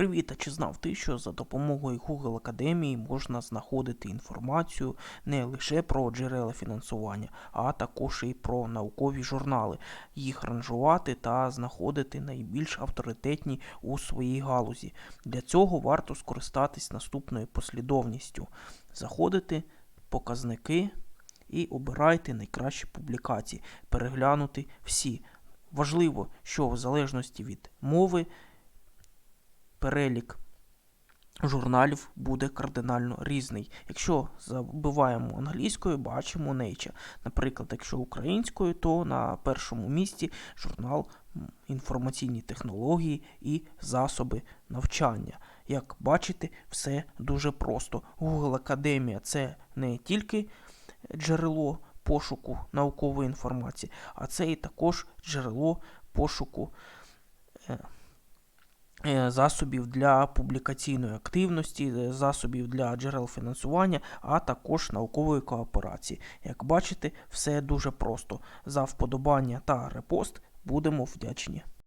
Привіт, а чи знав ти, що за допомогою Google Академії можна знаходити інформацію не лише про джерела фінансування, а також і про наукові журнали, їх ранжувати та знаходити найбільш авторитетні у своїй галузі. Для цього варто скористатись наступною послідовністю: заходити, показники і обирайте найкращі публікації, переглянути всі. Важливо, що в залежності від мови перелік журналів буде кардинально різний. Якщо забиваємо англійською, бачимо Nature. Наприклад, якщо українською, то на першому місці журнал інформаційні технології і засоби навчання. Як бачите, все дуже просто. Google Академія це не тільки джерело пошуку наукової інформації, а це і також джерело пошуку е, засобів для публікаційної активності, е, засобів для джерел фінансування, а також наукової кооперації. Як бачите, все дуже просто. За вподобання та репост будемо вдячні.